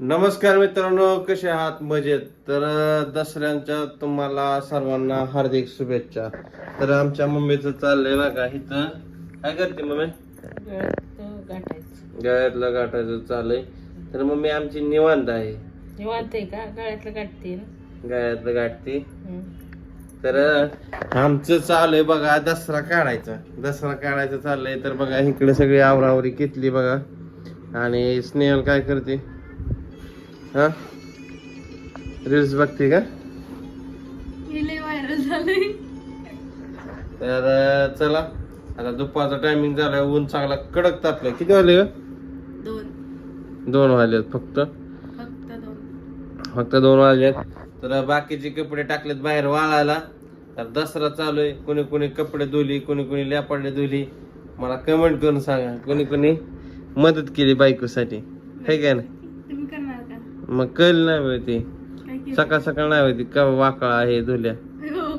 नमस्कार मित्रांनो कसे आहात? मजेत. तर दसऱ्यांच्या तुम्हाला सर्वांना हार्दिक शुभेच्छा. तर आमच्या मम्मीचं चाललंय बघा इथं. काय करते मम्मी? गळ्यातलं गाठायचं चाललंय. तर मम्मी आमची निवांत आहे. निवांत आहे का? गळ्यातलं गाठते गळ्यातलं गाठते. तर आमचं चालू बघा दसरा काढायचा. दसरा काढायचं चाललंय. तर बघा इकडे सगळी आवरावरी घेतली बघा. आणि स्नेहल काय करते? हा? रील्स बघते का? व्हायरल झालंय. तर चला. आता दुपारचा टायमिंग झालाय ऊन चांगला कडक तापलाय. किती वाजले ग? दोन. दोन वाजलेत फक्त. फक्त दोन. फक्त दोन वाजलेत. तर बाकीचे कपडे टाकलेत बाहेर वाळायला. तर दसरा चालू आहे. कोणी कोणी कपडे धुली कोणी कोणी लेपाडले धुली. मला कमेंट करून सांगा. कोणी कोणी मदत केली बायकोसाठी. हे काय ना मग कळ नाही केलं? सकाळ सकाळ नाही माहिती का वाकळा आहे धुल्या. हो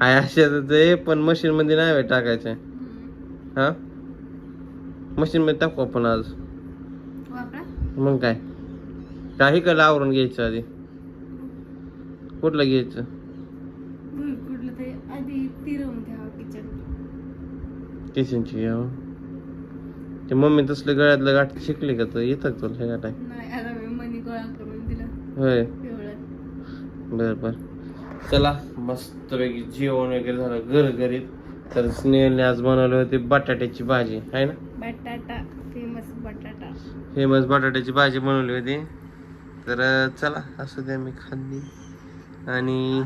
हाय हाय अशाच आहे पण मशीन मध्ये नाही माहिती टाकायचं. हा? मशीन मध्ये टाकू आपण आज. मग काय? काही कला आवरून घ्यायचं आधी? कुठलं घ्यायचं? किचनची घ्यावं ते मम्मी तसलं गळ्यातलं गाठ शिकली का तर येतं का तुला हे गाठाय नाही आता मी मनी गोळा करून दिला होय. एवढं बर बर. चला मस्तपैकी जेवण वगैरे झालं घरघरीत. तर स्नेहलने आज बनवले होते बटाट्याची भाजी आहे ना? बटाटा फेमस बटाटा. फेमस बटाट्याची भाजी बनवली होती. तर अं, चला असू द्या मी खाल्ली. आणि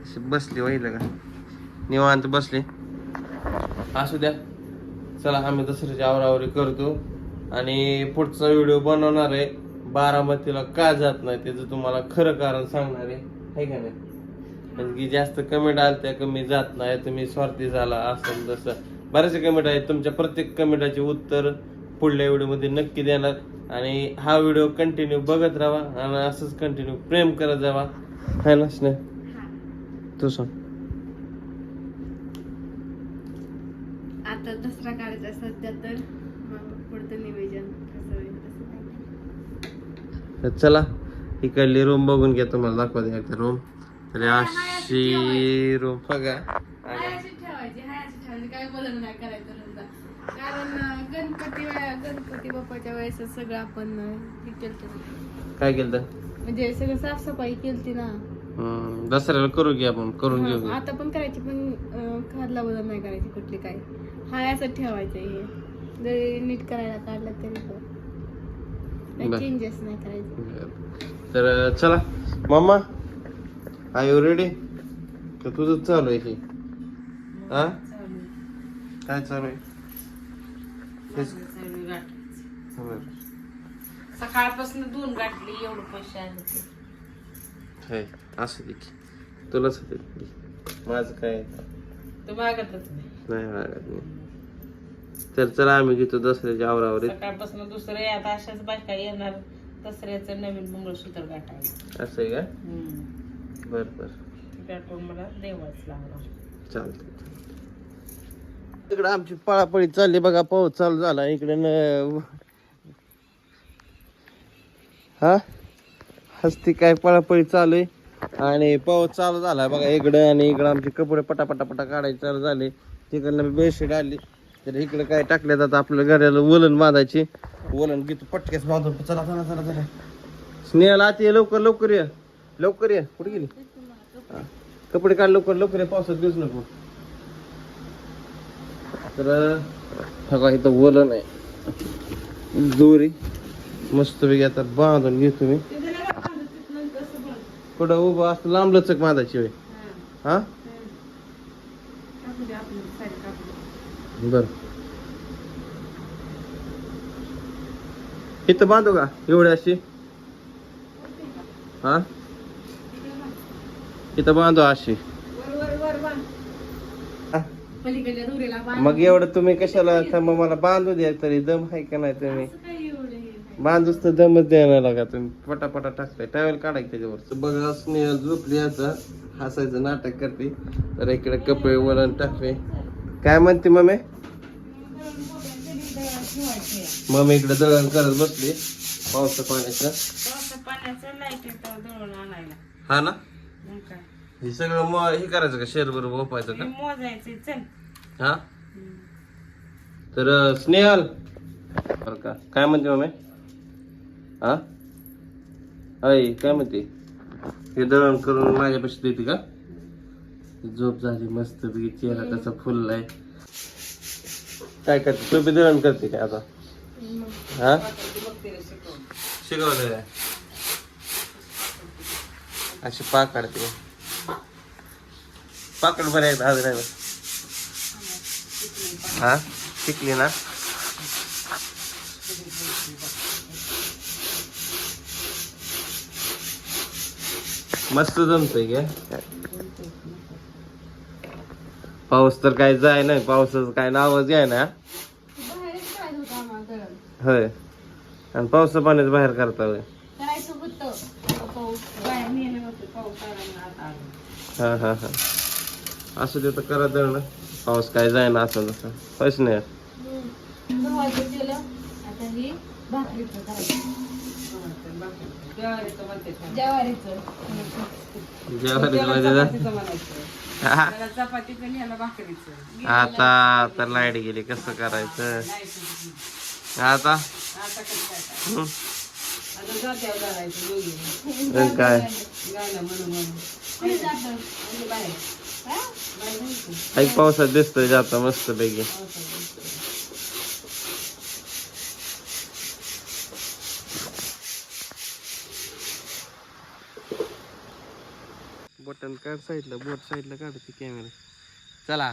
अशी बसली वाहिलं का? निवांत बसले. असू द्या. चला आम्ही दसऱ्याची आवरावरी करतो. आणि पुढचा व्हिडिओ बनवणार आहे. बारामतीला का जात नाही त्याचं तुम्हाला खरं कारण सांगणार आहे. है का नाही? कारण की जास्त कमेंट आल्या त्या कमी जात नाही. तुम्ही स्वार्थी झाला असं तसं. बरेचसे कमेंट आहेत. तुमच्या प्रत्येक कमेंटाचे उत्तर पुढल्या व्हिडिओमध्ये नक्की देणार. आणि हा व्हिडिओ कंटिन्यू बघत राहा. आणि असंच कंटिन्यू प्रेम करत जावा. है ना स्नेह? तू सांग आता दसरा काढायचा सध्या तर मग पुढचं निवेदन कसं होईल तसं नाही. तर चला इकडली रूम बघून घ्या तुम्हाला दाखवते एकदा रूम तर अशी रूम बघा. हाय आणि अशी ठेवायची हाय अशी ठेवायची. काय बदल नाही करायचं समजा कारण अं, गणपती वेळा गणपती बाप्पाच्या वेळेस सगळं आपण अं, हे केलं काय केलं म्हणजे सगळं साफसफाई केलती ना. दसऱ्याला करू की आपण करून घेऊ हा, आता पण करायची पण अं, खादला बदल नाही करायची कुठली काय असं ठेवायचं हे. जरी नीट करायला काढलं तरी बर. पण चेंजेस नाही करायचे. तर चला. मम्मा आय यू रेडी तर तुझं चालू आहे की हा काय चालू आहे? तेच बरं. सकाळपासून दोन गाठली एवढं पैसे आले ते. आहे असू दे की. तुलाच होते माझं काय? तो मागतच नाही. नाही लागत नाही. तर चला आम्ही घेतो दसऱ्याच्या आवरावरीत सकाळपासून दुसरे आता अशाच बायका येणार. दसऱ्याचं नवीन मंगळसूत्र गाठायला. असं आहे का. बर बर. मला देवाच आमची पळापळी चालली बघा पाऊस चालू झाला. इकडे न हा? हस्ती काय पळापळी चालू आहे. आणि पाऊस चालू झाला बघा इकडे आणि इकडे आमचे कपडे पटा पटा पटा काढायचे चालू झाले. तिकडनं बेडशीट आली तर इकडे काय टाकल्या जातं आपल्या घराला वलन बांधायचे. वलन घेतो पटक्याच बांधून. चला चला चला चला. स्नेहाला आत ये लवकर लवकर ये. लवकर ये. कुठे गेली? हा. कपडे काढ लवकर लवकर ये. पावसात दिवस नको. तर बघा इथं वलन आहे. दोरी. मस्त पैकी आता बांधून घेतो मी. कुठं उभं असं लांब लचक बांधायची होय. हा? बर. इथं बांधू का? एवढी अशी? हा? इथं बांधू अशी. मग एवढं तुम्ही कशाला थांबा मला बांधू द्या तरी. दम आहे का नाही तुम्ही? असं. बांधूच तर दमच द्यायला लागा तुम्ही. पटापटा टाकताय. टावेल काढाय त्याच्यावर बघा स्नेहल झोपली आता. हसायचं नाटक करते. तर इकडे कपडे वळण टाकले काय म्हणते मम्मी? ठेवायचं मम्मी इकडे दळण करत बसली. पावसा पाण्याचं. पावसा पाण्याचं लाइट येतं दळून आणायला. हा ना? मग काय? हे सगळं मग हे करायचं का? शेर बरोबर ओपायचं हे का मोजायचे चल. हा? तर अं, स्नेहल. बरं का. काय म्हणते मम्मी हा? अय काय म्हणते? हे दळण करून माझ्यापाशी देते का? झोप झाली मस्त पैकी. चेहरा त्याचा फुललाय. काय करते? तू बी दळण करते काय आता? हा? शिकवलं अशी पाक काढते. पाकड बरं आहे आज नाही हा? शिकली ना? मस्त जमतंय काय? पाऊस तर काय जाय नाही पावसाचं काय नावच आहे ना बाहेरच करायचं होतं आम्हाला दळण होय. आणि पावसा पाण्यात बाहेर करता होय. करायचं होतं पाऊस बाहेर नेलं होतं पाऊस आला ना आता आलं. हा हा हा. असं ते तर करा दळणं. पाऊस काय जाय ना असं तसं पैसे नाही. गव्हाचं केलं आता ही भाकरीचं करायचं. ज्वारीचं. म्हणते छान. ज्वारीचं जेवायला त्याला मध्ये चपातीचं म्हणायचं. जा. त्याला चपातीचं आणि ह्याला भाकरीचं. आता आता लाइट गेली. कसं करायचं. आता काय. ऐक पावसात दिसतोय जाता मस्त पैकी. बटन काढ साईडला बोट साईडला काढते कॅमेरा चला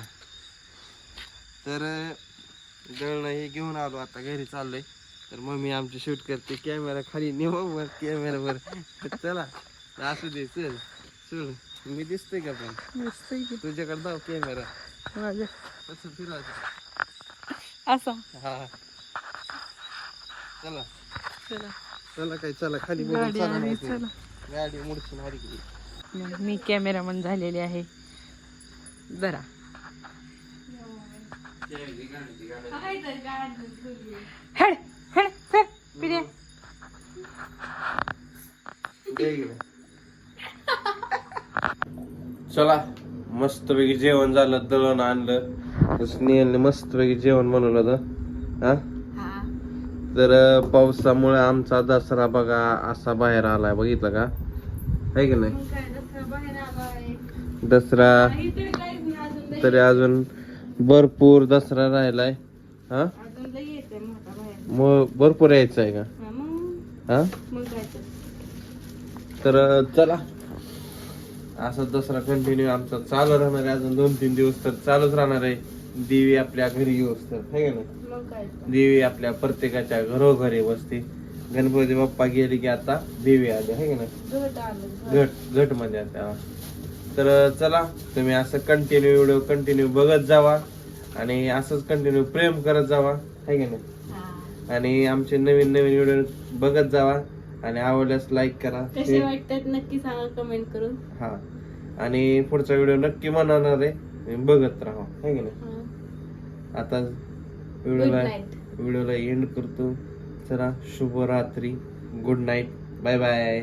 तर दळणं हे घेऊन आलो आता घरी चाललोय. तर मम्मी आमची शूट करते. कॅमेरा खाली नेवा वर कॅमेरावर चला असू दे चल. चल मी दिसतोय का पण? तुझ्याकडे जाऊ कॅमेरा कसं फिरायचं असा. हा चला. चला. काय चला. खाली बघून चला नाही. गाडी मारी गेली मी कॅमेरामन झालेले आहे. जरा हेड हेड फेर पिढ्या दे इकडे. चला मस्तपैकी जेवण झालं दळण आणलं. स्नेहलने मस्तपैकी जेवण बनवलं होतं. हा? हा. तर पावसामुळे आमचा दसरा बघा असा बाहेर आलाय. बघितलं का? आहे की नाही? दसरा तरी अजून भरपूर दसरा राहिलाय. हा? मग भरपूर यायचं आहे का? हा, हा? तर. चला. असं दसरा कंटिन्यू आमचा चालू राहणार आहे. अजून दोन तीन दिवस तर चालूच राहणार आहे. देवी आपल्या घरी येऊस तर है तर. देवी आपल्या प्रत्येकाच्या घरोघरी बसते. गणपती बाप्पा गेले की आता देवी आले. है नाही? घट घट. म्हणजे त्याला तर चला तुम्ही असं कंटिन्यू व्हिडिओ कंटिन्यू बघत जावा आणि असंच कंटिन्यू प्रेम करत जावा है का नाही. आणि आमचे नवीन नवीन व्हिडिओ बघत जावा आणि आवडल्यास लाईक करा. कसे वाटतात नक्की सांगा कमेंट करून. हा. आणि पुढचा व्हिडिओ नक्की बनवणार आहे. तुम्ही बघत राहा है की नाही. आता व्हिडिओला व्हिडिओला एंड करतो. चला शुभरात्री. Good night bye bye